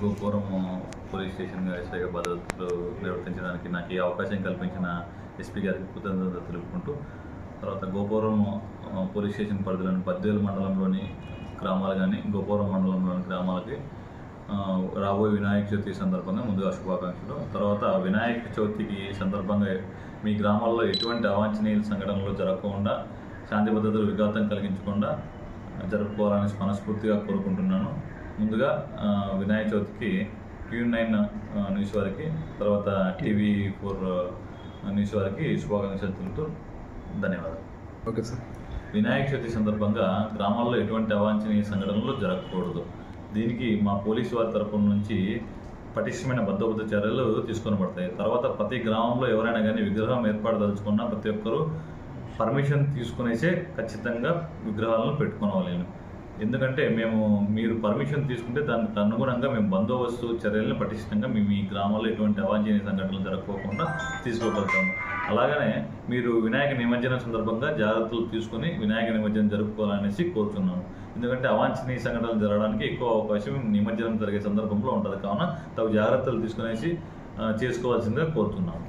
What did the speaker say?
గోపురం police station ఎస్ఐగా భద్రతలు నిర్వర్తించడానికి నాకు ఈ అవకాశం కల్పించిన ఎస్పీ గారికి కృతజ్ఞత తెలుపుకుంటూ తర్వాత గోపురం పోలీస్ స్టేషన్ పరిధిలోని బద్వేలు మండలంలోని గ్రామాలు కానీ గోపురం మండలంలోని గ్రామాలకి రాబోయే వినాయక చవితి సందర్భంగా ముందుగా శుభాకాంక్షలు. తర్వాత వినాయక చవితికి సందర్భంగా మీ గ్రామాల్లో ఎటువంటి అవాంఛనీయ సంఘటనలు జరగకుండా శాంతి భద్రతలు విఘాతం కలిగించకుండా జరుపుకోవాలని మనస్ఫూర్తిగా కోరుకుంటున్నాను. ముందుగా వినాయక చవితికి క్యూ నైన్ న్యూస్ వారికి తర్వాత టీవీ ఫోర్ న్యూస్ వారికి శుభాకాంక్షలు తెలుపుతూ ధన్యవాదాలు. Okay sir. వినాయక చవితి సందర్భంగా గ్రామాల్లో ఎటువంటి అవాంఛనీయ సంఘటనలు జరగకూడదు. దీనికి మా పోలీసు వారి తరపున నుంచి పటిష్టమైన బందోబస్తు చర్యలు తీసుకొని పడతాయి తర్వాత ప్రతి గ్రామంలో ఎవరైనా కానీ విగ్రహం ఏర్పాటు దలుచుకున్నా ప్రతి ఒక్కరూ పర్మిషన్ తీసుకునేసే ఖచ్చితంగా విగ్రహాలను పెట్టుకోవాలి ఎందుకంటే మేము మీరు పర్మిషన్ తీసుకుంటే దానికి అనుగుణంగా మేము బందోబస్తు చర్యలను పటిష్టంగా మేము ఈ గ్రామంలో ఎటువంటి అవాంఛనీయ సంఘటనలు జరగకోకుండా తీసుకోగలుగుతాము. అలాగనే మీరు వినాయక నిమజ్జనం సందర్భంగా జాగ్రత్తలు తీసుకొని వినాయక నిమజ్జనం జరుపుకోవాలనేసి కోరుతున్నాను ఎందుకంటే అవాంఛనీయ సంఘటనలు జరగడానికి ఎక్కువ అవకాశం నిమజ్జనం జరిగే సందర్భంలో ఉంటుంది. కావున తగు జాగ్రత్తలు తీసుకునేసి చేసుకోవాల్సిందిగా కోరుతున్నాము.